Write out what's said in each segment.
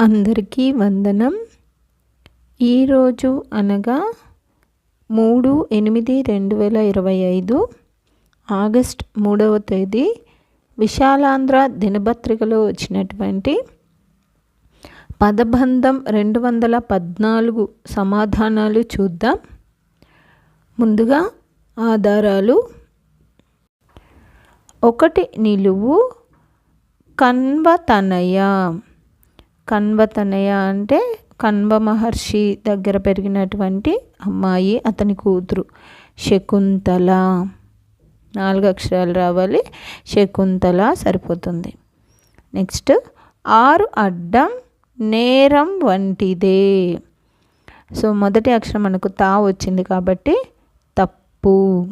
అందరికీ వందనం. ఈరోజు అనగా మూడు ఎనిమిది రెండు వేల ఇరవై ఐదు ఆగస్ట్ మూడవ తేదీ విశాలాంధ్ర దినపత్రికలో వచ్చినటువంటి పదబంధం రెండు వందల పద్నాలుగు సమాధానాలు చూద్దాం. ముందుగా ఆధారాలు. ఒకటి నిలువు కన్వతనయ. కన్వతనయ అంటే కన్వ మహర్షి దగ్గర పెరిగినటువంటి అమ్మాయి అతని కూతురు. శకుంతల. నాలుగు అక్షరాలు రావాలి. శకుంతల సరిపోతుంది. నెక్స్ట్ ఆరు అడ్డం నేరం వంటిదే. సో మొదటి అక్షరం మనకు తా వచ్చింది కాబట్టి తప్పు.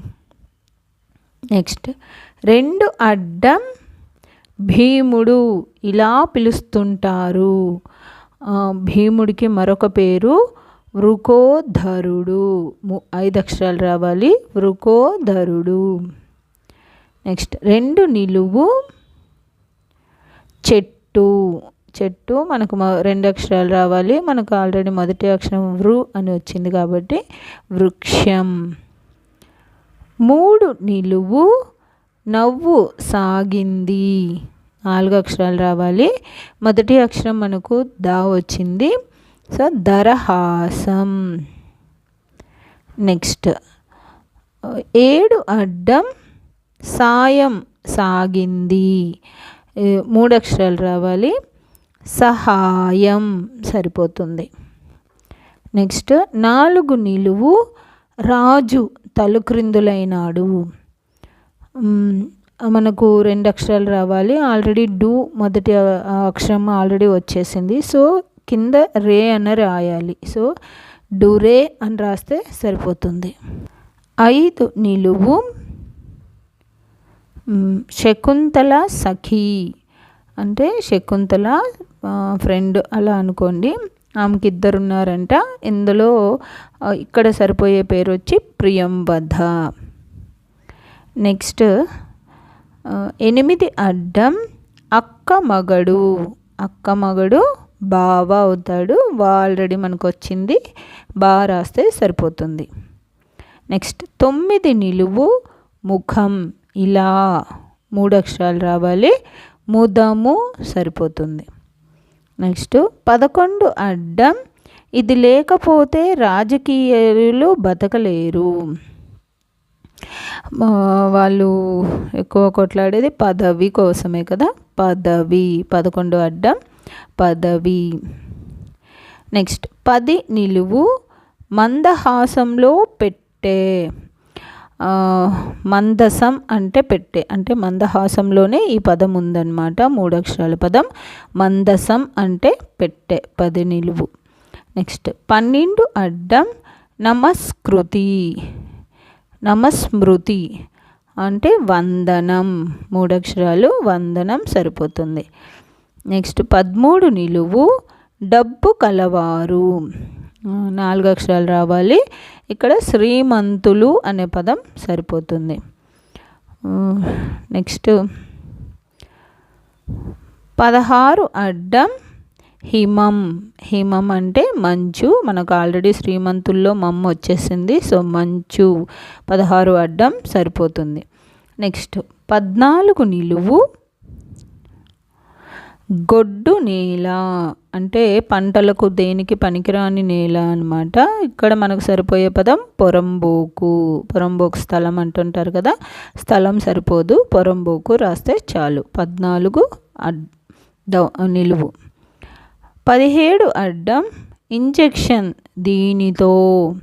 నెక్స్ట్ రెండు అడ్డం భీముడు ఇలా పిలుస్తుంటారు. భీముడికి మరొక పేరు వృకోధరుడు. ఐదు అక్షరాలు రావాలి. వృకోధరుడు. నెక్స్ట్ రెండు నిలువు చెట్టు. చెట్టు మనకు రెండు అక్షరాలు రావాలి. మనకు ఆల్రెడీ మొదటి అక్షరం వృ అని వచ్చింది కాబట్టి వృక్షం. మూడు నిలువు నవ్వు సాగింది. నాలుగు అక్షరాలు రావాలి. మొదటి అక్షరం మనకు దా వచ్చింది. సో దరహాసం. నెక్స్ట్. ఏడు అడ్డం సాయం సాగింది. మూడు అక్షరాలు రావాలి. సహాయం సరిపోతుంది. నెక్స్ట్ నాలుగు నిలువు రాజు తలుక్రిందులైనాడు. మనకు రెండు అక్షరాలు రావాలి. ఆల్రెడీ డూ మొదటి అక్షరం ఆల్రెడీ వచ్చేసింది. సో కింద రే అని రాయాలి. సో డురే అని రాస్తే సరిపోతుంది. ఐదు నిలువు. శకుంతల సఖీ. అంటే శకుంతల ఫ్రెండ్ అలా అనుకోండి. ఆమెకి ఇద్దరున్నారంట ఇందులో ఇక్కడ సరిపోయే పేరు వచ్చి ప్రియంవధ. నెక్స్ట్ ఎనిమిది అడ్డం అక్క మగడు. అక్క మగడు బావ అవుతాడు. ఆల్రెడీ మనకు వచ్చింది బాగా రాస్తే సరిపోతుంది. నెక్స్ట్ తొమ్మిది నిలువు ముఖం. ఇలా మూడు అక్షరాలు రావాలి. ముదము సరిపోతుంది. నెక్స్ట్ పదకొండు అడ్డం. ఇది లేకపోతే రాజకీయాలు బతకలేరు. వాళ్ళు ఎక్కువ కొట్లాడేది పదవి కోసమే కదా? పదవి పదకొండు అడ్డం పదవి. నెక్స్ట్ పది నిలువు మందహాసంలో పెట్టే. మందసం అంటే పెట్టే. అంటే మందహాసంలోనే ఈ పదం ఉందన్నమాట మూడక్షరాల పదం. మందసం అంటే పెట్టే పది నిలువు. నెక్స్ట్ పన్నెండు అడ్డం నమస్కృతి. నమస్మృతి అంటే వందనం. మూడక్షరాలు వందనం సరిపోతుంది. నెక్స్ట్ పదమూడు నిలువు డబ్బు కలవారు. నాలుగు అక్షరాలు రావాలి. ఇక్కడ శ్రీమంతులు అనే పదం సరిపోతుంది. నెక్స్ట్ పదహారు అడ్డం హిమం హిమం అంటే మంచు. మనకు ఆల్రెడీ శ్రీమంతుల్లో మమ్మ వచ్చేసింది. సో మంచు పదహారు అడ్డం సరిపోతుంది. నెక్స్ట్ పద్నాలుగు నిలువు. గొడ్డు నేల అంటే పంటలకు దేనికి పనికిరాని నేల అనమాట ఇక్కడ మనకు సరిపోయే పదం పొరంబోకు. పొరంబోకు స్థలం అంటుంటారు కదా స్థలం సరిపోదు. పొరంబోకు రాస్తే చాలు. పద్నాలుగు అడ్ నిలువు. పదిహేడు అడ్డం ఇంజెక్షన్ దీనితో.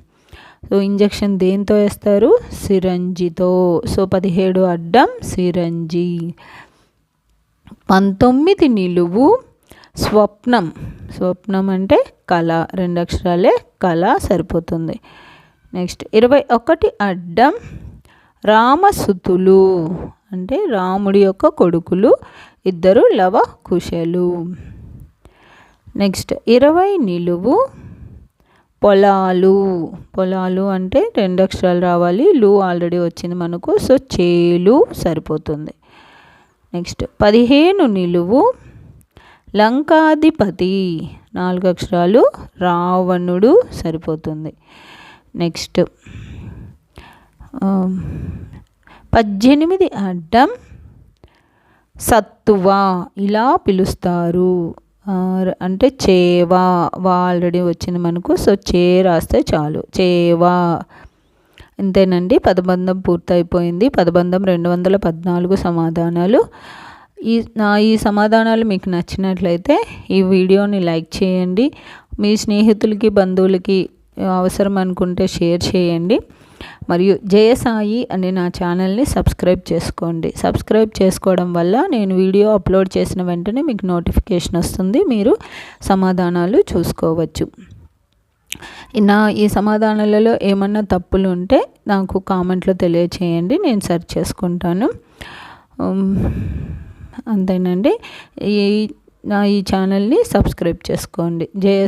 సో ఇంజెక్షన్ దేంతో వేస్తారు? సిరంజితో. సో పదిహేడు అడ్డం సిరంజి. పంతొమ్మిది నిలువు స్వప్నం. స్వప్నం అంటే కళ. రెండు అక్షరాలే కళ సరిపోతుంది. నెక్స్ట్ ఇరవై ఒకటి అడ్డం రామసుతులు. అంటే రాముడి యొక్క కొడుకులు. ఇద్దరు లవ కుశలు నెక్స్ట్ ఇరవై నిలువు పొలాలు. పొలాలు అంటే రెండు అక్షరాలు రావాలి. లు ఆల్రెడీ వచ్చింది మనకు. సో చేలు సరిపోతుంది. నెక్స్ట్ పదిహేను నిలువు లంకాధిపతి. నాలుగు అక్షరాలు రావణుడు సరిపోతుంది. నెక్స్ట్ పద్దెనిమిది అడ్డం సత్తువ ఇలా పిలుస్తారు. అంటే చేవా వా ఆల్రెడీ వచ్చింది మనకు. సో చే రాస్తే చాలు. చేవా అంతేనండి పదబంధం పూర్తయిపోయింది. పదబంధం రెండు వందల పద్నాలుగు సమాధానాలు. ఈ నా ఈ సమాధానాలు మీకు నచ్చినట్లయితే ఈ వీడియోని లైక్ చేయండి. మీ స్నేహితులకి బంధువులకి అవసరం అనుకుంటే షేర్ చేయండి. మరియు జయసాయి అనే నా ఛానల్ని సబ్స్క్రైబ్ చేసుకోండి. సబ్స్క్రైబ్ చేసుకోవడం వల్ల నేను వీడియో అప్లోడ్ చేసిన వెంటనే మీకు నోటిఫికేషన్ వస్తుంది. మీరు సమాధానాలు చూసుకోవచ్చు. నా ఈ సమాధానాలలో ఏమన్నా తప్పులు ఉంటే నాకు కామెంట్లో తెలియచేయండి. నేను సెర్చ్ చేసుకుంటాను. అంతేనండి. ఈ నా ఈ ఛానల్ని సబ్స్క్రైబ్ చేసుకోండి. జయ